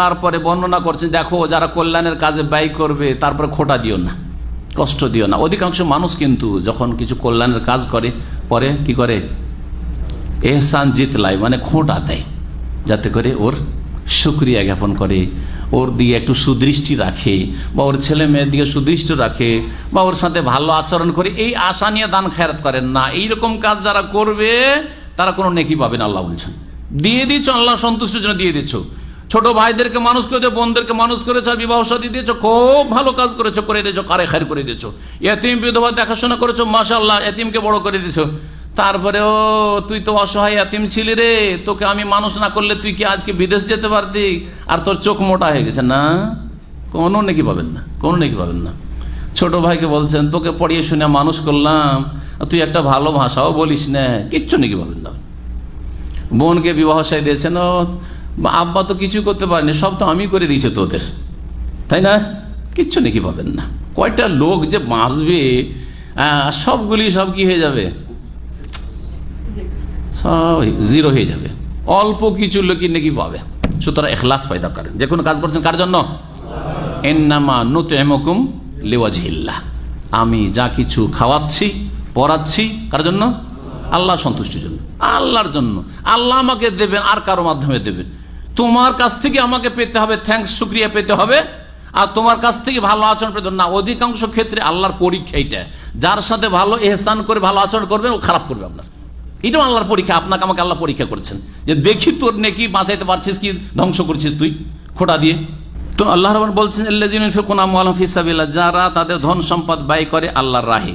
তারপরে বর্ণনা করছেন, দেখো, যারা কল্যাণের কাজে ব্যয় করবে, তারপরে খোটা দিও না, কষ্ট দিও না। অধিকাংশ মানুষ কিন্তু যখন কিছু কল্যাণের কাজ করে, পরে কি করে? এহসান জিতলাই মানে খোঁটা দেয়, যাতে করে ওর সুক্রিয়া জ্ঞাপন করে, ওর দিকে একটু সুদৃষ্টি রাখে, বা ওর ছেলে মেয়ের দিকে সুদৃষ্টি রাখে, বা ওর সাথে ভালো আচরণ করে, এই আশা নিয়ে দান খেয়ারত করেন না। এইরকম কাজ যারা করবে, তারা কোনো নেকি পাবেন আল্লাহ বলছেন। দিয়ে দিচ্ছ আল্লাহ সন্তুষ্টির জন্য দিয়ে দিচ্ছ ছোট ভাইদেরকে মানুষ করেছ বোনদেরকে মানুষ করেছ বিবাহ সাথী দিয়েছ, খুব ভালো কাজ করেছ, করে দিয়েছ, কারে খার করে দিয়েছ। এতিম বিধবা দেখাশোনা করেছ মাসা আল্লাহ এতিমকে বড় করে দিয়েছ। তারপরেও তুই তো অসহায় এতিম ছিলি রে, তোকে আমি মানুষ না করলে তুই কি আজকে বিদেশ যেতে পারতি? আর তোর চোখ মোটা হয়ে গেছে, না? কোনো নাকি পাবেন না, কোনো নাকি পাবেন না। ছোট ভাইকে বলছেন, তোকে পড়িয়ে শুনে মানুষ করলাম তুই একটা ভালো ভাষাও বলিস না, কিচ্ছু নাকি পাবেন না। বোনকে বিবাহ সাই দিয়েছেন আব্বা তো কিছু করতে পারেনি, সব তো আমি করে দিয়েছি তোদের। তাই না? কিচ্ছু নাকি পাবেন না। কয়টা লোক যে বাঁচবে সবগুলি সব কি হয়ে যাবে? সব জিরো হয়ে যাবে। অল্প কিছু লোকই নাকি পাবে। সুতরাং এখলাস পয়দা করেন। যে কোনো কাজ করছেন কার জন্য? এন্নামা নুত এমকুম লেওয়াজহিল্লা আমি যা কিছু খাওয়াচ্ছি, পড়াচ্ছি, কার জন্য? আল্লাহ সন্তুষ্টির জন্য। আল্লাহর জন্য। আল্লাহ আমাকে দেবেন, আর কারও মাধ্যমে দেবেন। তোমার কাছ থেকে আমাকে পেতে হবে থ্যাঙ্কস শুক্রিয়া পেতে হবে। আর তোমার কাছ থেকে ভালো আচরণ পেতে না, অধিকাংশ ক্ষেত্রে আল্লাহর পরীক্ষা এইটা। যার সাথে ভালো এহসান করে ভালো আচরণ করবেন ও খারাপ করবে আপনার। এটাও আল্লাহর পরীক্ষা। আপনাকে আমাকে আল্লাহ পরীক্ষা করছেন। যে দেখি তোর নেকি বাঁচাইতে পারছিস কি, ধ্বংস করছিস তুই, খোটা দিয়ে। তো আল্লাহ রহমান বলছেন ফিসাবিল্লাহ যারা তাদের ধন সম্পদ ব্যয় করে আল্লাহর রাহে।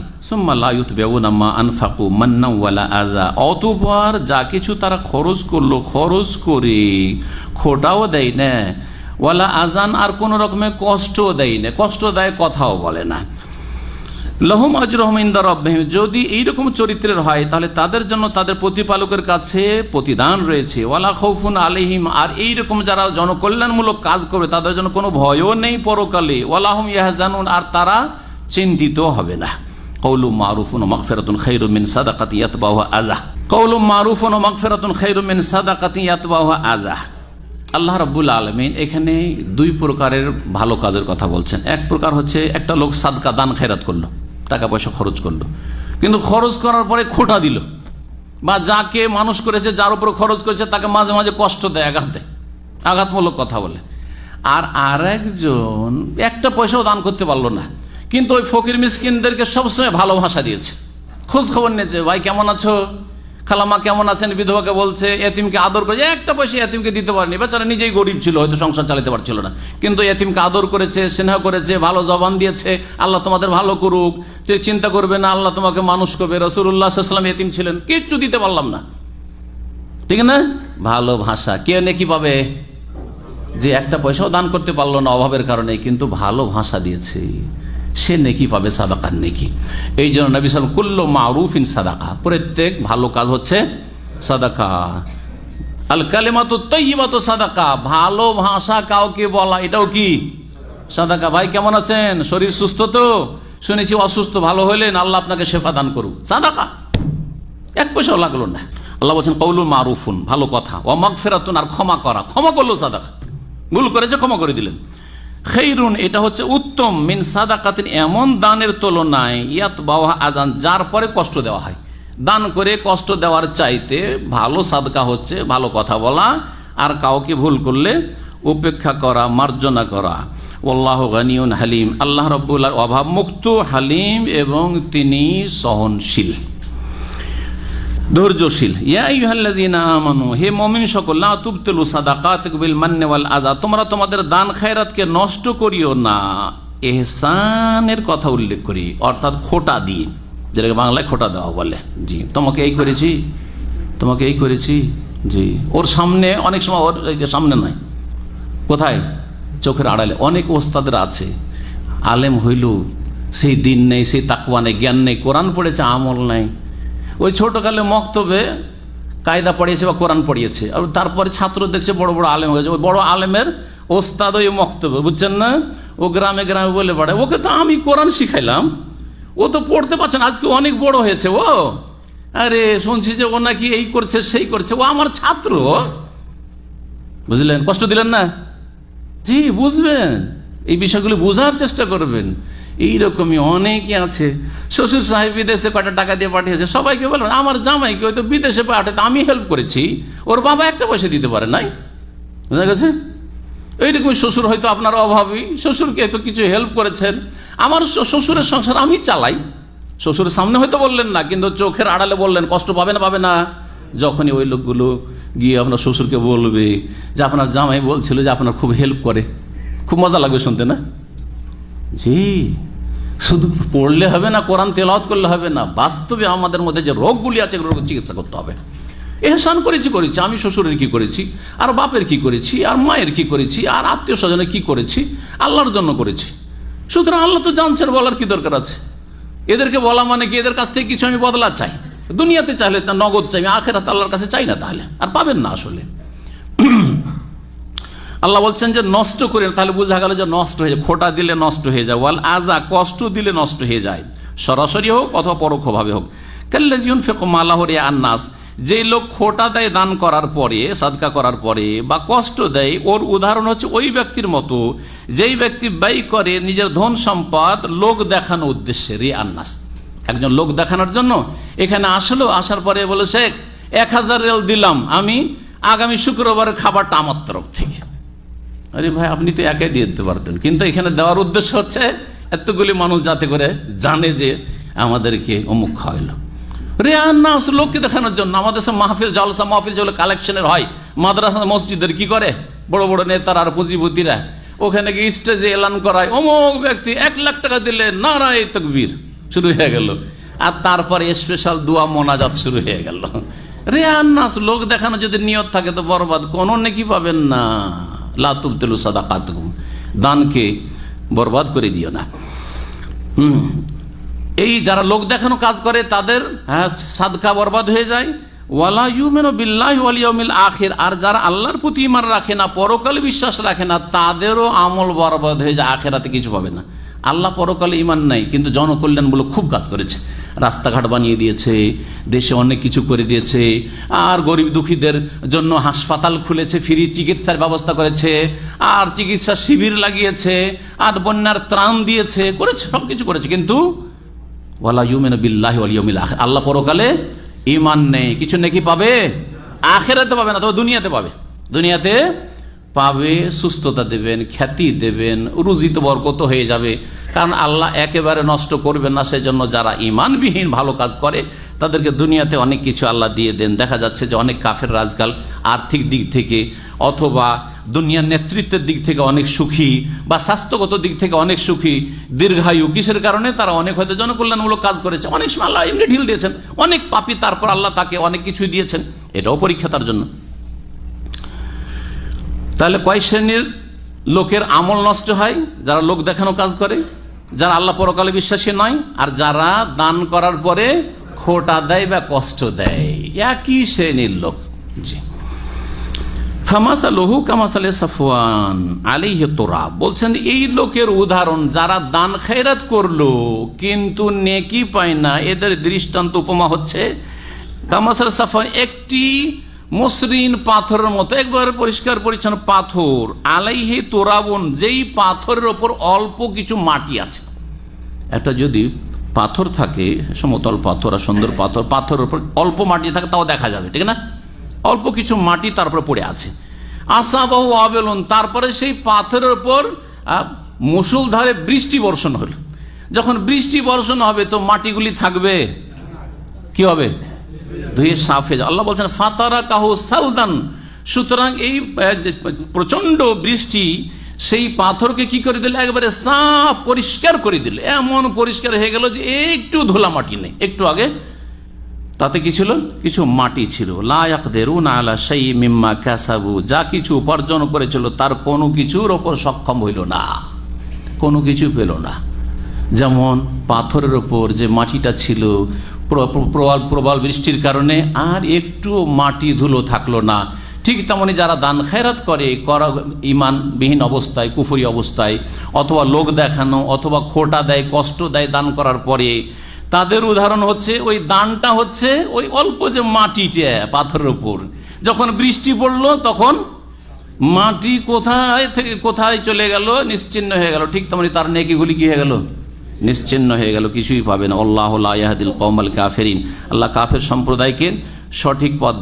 আনফাকু অতপর যা কিছু তারা খরচ করল, খরচ করে খোটাও দেয় না। ওয়ালা আজান আর কোনো রকমের কষ্টও দেয় না। কষ্ট দেয় কথাও বলে না। লহুম আজরহম ইন্দা রব্বাহিম। যদি এইরকম চরিত্রের হয়, তাহলে তাদের জন্য তাদের প্রতিপালকের কাছে প্রতিদান রয়েছে। ওয়ালা খৌফুন আলিহিম আর এইরকম যারা জনকল্যাণমূলক কাজ করবে, তাদের জন্য কোনো ভয়ও নেই পরকালে। ওয়ালাহম ইয়াহজানুন। আর তারা চিন্তিত হবে না। কৌলু মারুফুন মকফেরাতুন খৈরুমিন সাদাকাতি ইয়াতবাহ আজা কৌলু মারুফুন মকফেরাতুন খৈরুমিন সাদাকাতি ইয়াতবাহ আজা আল্লাহ রাব্বুল আলমিন এখানে দুই প্রকারের ভালো কাজের কথা বলছেন। এক প্রকার হচ্ছে, একটা লোক সাদকা দান খেরাত করল। টাকা পয়সা খরচ করল। কিন্তু খরচ করার পরে খোটা দিল। বা যাকে মানুষ করেছে, যার উপর খরচ করেছে, তাকে মাঝে মাঝে কষ্ট দেয়, আঘাত দেয়। আঘাতমূলক কথা বলে। আর আরেকজন একটা পয়সাও দান করতে পারল না। কিন্তু ওই ফকির মিসকিনদেরকে সবসময় ভালো ভাষা দিয়েছে। খোঁজ খবর নিয়েছে, ভাই, কেমন আছো? খালামা কেমন আছেন? বিধবাকে বলছে, এতিমকে আদর করে, একটা পয়সা এতিমকে দিতে পারেনি। বেচারা নিজেই গরিব ছিল, হয়তো সংসার চালাতে পারছিল না। কিন্তু এতিমকে আদর করেছে, স্নেহ করেছে, ভালো জবান দিয়েছে, আল্লাহ তোমাদের ভালো করুক। তুই চিন্তা করবে না, আল্লাহ তোমাকে মানুষ করবে। রসুল্লাহ সাল্লাম এতিম ছিলেন, কিচ্ছু দিতে পারলাম না। ঠিক না? ভালো ভাষা। কে নেকি পাবে? যে একটা পয়সাও দান করতে পারল না অভাবের কারণে, কিন্তু ভালো ভাষা দিয়েছে। সে নেকি পাবে সাদাকার নেকি। এই জন্য নবী সাল কুল্লো মারুফিন সাদাকা। প্রত্যেক ভালো কাজ হচ্ছে সাদাকা। আল কালেমাতো তৈবাতো সাদাকা। ভালো ভাষা কাউকে বলা, এটাও কি? সাদাকা। ভাই, কেমন আছেন? শরীর সুস্থ তো? শুনেছি অসুস্থ ভালো হইলেন আল্লাহ আপনাকে শেফা দান করুক। সাদাকা। এক পয়সাও লাগল না। আল্লাহ বলছেন, কৌলুল মারুফুন ভালো কথা। অমাক ফেরাতুন আর ক্ষমা করা। ক্ষমা করল সাদাকা। ভুল করেছে, ক্ষমা করে দিলেন। খেইরুন, এটা হচ্ছে উত্তম, মিন সাদাকাতিন, এমন দানের তুলনায় ইয়াত বাওয়া আজান যার পরে কষ্ট দেওয়া হয়। দান করে কষ্ট দেওয়ার চাইতে ভালো সাদকা হচ্ছে, ভালো কথা বলা, আর কাউকে ভুল করলে উপেক্ষা করা, মার্জনা করা। ওল্লাহ গানিউন হালিম। আল্লাহ রব্বুল্লাহ অভাব মুক্ত হালিম এবং তিনি সহনশীল। ধৈর্যশীল। আমানু, হে মমিন সকল না তুবতেলু সাদাকাত বিল মান্নে ওয়াল আজা তোমরা তোমাদের দান খায়রাতকে নষ্ট করিও না। এহসানের কথা উল্লেখ করি, অর্থাৎ খোটা দিয়ে, যেটাকে বাংলায় খোটা দেওয়া বলে। জি, তোমাকে এই করেছি, তোমাকে এই করেছি, জি। ওর সামনে, অনেক সময় ওর সামনে নয়, কোথায়? চোখের আড়ালে। অনেক ওস্তাদের আছে, আলেম হইল, সেই দিন নেই, সেই তাকুয়া নেই, জ্ঞান নেই, কোরআন পড়েছে, আমল নাই। ওই ছোটোকালে মক্তবে কায়দা পড়িয়েছে বা কোরআন পড়িয়েছে। আর তারপরে ছাত্র দেখছে বড় বড় আলেম হয়েছে ওই বড় আলেমের ওস্তাদ ওই মক্তবে, বুঝছেন না? ও গ্রামে গ্রামে বলে বেড়ায় ওকে তো আমি কোরআন শিখাইলাম। ও তো পড়তে পারছে না, আজকে অনেক বড় হয়েছে ও। আরে, শুনছি যে ও নাকি এই করছে, সেই করছে। ও আমার ছাত্র। বুঝলেন? কষ্ট দিলেন না? জি, বুঝবেন। এই বিষয়গুলো বোঝার চেষ্টা করবেন। এইরকমই অনেকে আছে। শ্বশুর সাহেব বিদেশে কটা টাকা দিয়ে পাঠিয়েছে সবাইকে বলবেন আমার জামাইকে হয়তো বিদেশে পাঠাতে, আমি হেল্প করেছি, ওর বাবা একটা পয়সা দিতে পারে নাই? বুঝা গেছে? এইরকম শ্বশুর হয়তো আপনার অভাবী, শ্বশুরকে হয়তো কিছু হেল্প করেছেন। আমার শ্বশুরের সংসার আমি চালাই। শ্বশুরের সামনে হয়তো বললেন না, কিন্তু চোখের আড়ালে বললেন, কষ্ট পাবে না পাবে না। যখনই ওই লোকগুলো গিয়ে আপনার শ্বশুরকে বলবে যে, আপনার জামাই বলছিল যে, আপনার খুব হেল্প করে। খুব মজা লাগবে শুনতে, না? জি। শুধু পড়লে হবে না, কোরআন তেলাওয়াত করলে হবে না, বাস্তবে আমাদের মধ্যে যে রোগগুলি আছে, এগুলোর চিকিৎসা করতে হবে। এহসান করেছি করেছি, আমি শ্বশুরের কি করেছি, আর বাপের কি করেছি, আর মায়ের কি করেছি, আর আত্মীয় স্বজনের কি করেছি, আল্লাহর জন্য করেছি। সুতরাং আল্লাহ তো জানছেন, বলার কি দরকার আছে? এদেরকে বলা মানে কি, এদের কাছ থেকে কিছু আমি বদলা চাই। দুনিয়াতে চাইলে তা নগদ চাই আখেরাত আল্লাহর কাছে চাই না তাহলে, আর পাবেন না আসলে। আল্লাহ বলছেন যে নষ্ট করে তাহলে বোঝা গেল যে নষ্ট হয়ে যায়। খোটা দিলে নষ্ট হয়ে যায়, ওয়াল আজা কষ্ট দিলে নষ্ট হয়ে যায়। সরাসরি হোক অথবা পরোক্ষভাবে হোক। কাল্লাজিউন ফেকম আল্লাহরে আন্নাস যেই লোক খোটা দেয় দান করার পরে, সাদকা করার পরে বা কষ্ট দেয়, ওর উদাহরণ হচ্ছে ওই ব্যক্তির মতো, যেই ব্যক্তি ব্যয় করে নিজের ধন সম্পদ লোক দেখানো উদ্দেশ্যে রে আন্নাস। একজন লোক দেখানোর জন্য এখানে আসলো, আসার পরে বলে, শেখ, এক হাজার রেল দিলাম, আমি আগামী শুক্রবারের খাবারটা আমার তরফ থেকে। আরে ভাই, আপনি তো একাই দিয়ে দিতে পারতেন। কিন্তু এখানে দেওয়ার উদ্দেশ্য হচ্ছে, এতগুলি মানুষ যাতে করে জানে যে আমাদেরকে অমুক খাওয়াইলো। রেয়ান না লোককে দেখানোর জন্য। আমাদের সব মাহফিল, জলসা মাহফিল যেগুলো কালেকশনের হয়, মাদ্রাসা, মসজিদের কি করে? বড় বড় নেতারা আর পুঁজিপতিরা। ওখানে গিয়ে স্টেজে এলান করায়, অমুক ব্যক্তি এক লাখ টাকা দিলে নারায় তকবীর শুরু হয়ে গেল। আর তারপরে স্পেশাল দোয়া মোনাজাত শুরু হয়ে গেল। রেয়ান নাস লোক দেখানো যদি নিয়ত থাকে তো বরবাদ, কোনো নেকি পাবেন না। লাতুবতেলু সাদা কাতুম দানকে বরবাদ করে দিও না। এই যারা লোক দেখানো কাজ করে, তাদের হ্যাঁ সাদকা বরবাদ হয়ে যায়। আখির। আর যারা আল্লাহর প্রতি ইমান রাখে না, পরকালে বিশ্বাস রাখে না, তাদেরও আমল বরবাদ হয়ে যায়। আখেরাতে কিছু পাবে না। আল্লাহ পরকালে ইমান নাই, কিন্তু জনকল্যাণমূলক খুব কাজ করেছে। রাস্তাঘাট বানিয়ে দিয়েছে, দেশে অনেক কিছু করে দিয়েছে, আর গরিব দুঃখীদের জন্য হাসপাতাল খুলেছে, ফ্রি চিকিৎসার ব্যবস্থা করেছে, আর চিকিৎসা শিবির লাগিয়েছে, আর বন্যার ত্রাণ দিয়েছে, করেছে সব কিছু করেছে, কিন্তু ইউমেন বিল্লাহ আল্লাহ পরকালে ইমান নেই, কিছু নাকি পাবে? আখেরাতে পাবে না তবে দুনিয়াতে পাবে। দুনিয়াতে পাবে, সুস্থতা দেবেন, খ্যাতি দেবেন রুজিত বরকত হয়ে যাবে। কারণ আল্লাহ একেবারে নষ্ট করবেন না, সেজন্য যারা ইমানবিহীন ভালো কাজ করে, তাদেরকে দুনিয়াতে অনেক কিছু আল্লাহ দিয়ে দেন। দেখা যাচ্ছে যে অনেক কাফের রাজকাল আর্থিক দিক থেকে অথবা দুনিয়ার নেতৃত্বের দিক থেকে অনেক সুখী বা স্বাস্থ্যগত দিক থেকে অনেক সুখী, দীর্ঘায়ু, কিসের কারণে? তারা অনেক হয়তো জনকল্যাণমূলক কাজ করেছে। অনেক সময় আল্লাহ এমনি ঢিল দিয়েছেন। অনেক পাপি তারপর আল্লাহ তাকে অনেক কিছুই দিয়েছেন। এটাও পরীক্ষা তার জন্য। তাহলে কয় শ্রেণির লোকের আমল নষ্ট হয়? যারা লোক দেখানো কাজ করে, যারা আল্লাহ পরকালে বিশ্বাসী নয়, আর যারা দান করার পরে খোটা দেয় বা কষ্ট দেয়। একই শ্রেণির লোক। জি। ফামাসা লহু কামাসালে সাফওয়ান আলিহে তোরা বলছেন, এই লোকের উদাহরণ, যারা দান খেরাত করল, কিন্তু নেকি পায় না, এদের দৃষ্টান্ত উপমা হচ্ছে, কামাসাল সাফওয়ান একটি মসৃণ পাথরের মতো একবারে পরিষ্কার পরিচ্ছন্ন পাথর। আলাইহে তোরাবন যেই পাথরের ওপর অল্প কিছু মাটি আছে। একটা যদি পাথর থাকে সমতল পাথর আর সুন্দর পাথর পাথরের উপর অল্প মাটি থাকে তাও দেখা যাবে ঠিক না? অল্প কিছু মাটি তারপরে পড়ে আছে। আশাবাহু আবেলন তারপরে সেই পাথরের ওপর আহ, মুষলধারে বৃষ্টি বর্ষণ হলো। যখন বৃষ্টি বর্ষণ হবে তো মাটিগুলি থাকবে? কি হবে? ধুয়ে সাফ হয়ে আল্লাহ বলছেন ফাতারা কাহু সালদান। সুতরাং এই আহ, প্রচণ্ড বৃষ্টি সেই পাথরকে কি করে দিল? একবারে সাফ পরিষ্কার করে দিল। এমন পরিষ্কার হয়ে গেল যে একটু ধুলা মাটি নেই। একটু আগে তাতে কি ছিল? কিছু মাটি ছিল। লায়াক দেরুন আলা সেই মিম্মা ক্যাসাবু যা কিছু উপার্জন করেছিল তার কোনো কিছুর ওপর সক্ষম হইল না। কোনো কিছু পেল না। যেমন পাথরের ওপর যে মাটিটা ছিল প্রবল প্রবল বৃষ্টির কারণে আর একটু মাটি ধুলো থাকল না। ঠিক তেমনি যারা দান খেরাত করে, করা ইমানবিহীন অবস্থায়, কুফুরি অবস্থায়, অথবা লোক দেখানো, অথবা খোটা দেয়, কষ্ট দেয় দান করার পরে, তাদের উদাহরণ হচ্ছে ওই দানটা হচ্ছে ওই অল্প যে মাটি যে পাথরের উপর। যখন বৃষ্টি পড়ল, তখন মাটি কোথায় থেকে, কোথায় চলে গেল, নিশ্চিন্ন হয়ে গেল। ঠিক তেমনি তার নেকিগুলি কি হয়ে গেল? নিশ্চিন্ন হয়ে গেল কিছুই পাবে না। আল্লাহ কৌমাল কাফেরিন। আল্লাহ কাফের সম্প্রদায়কে সঠিক পথ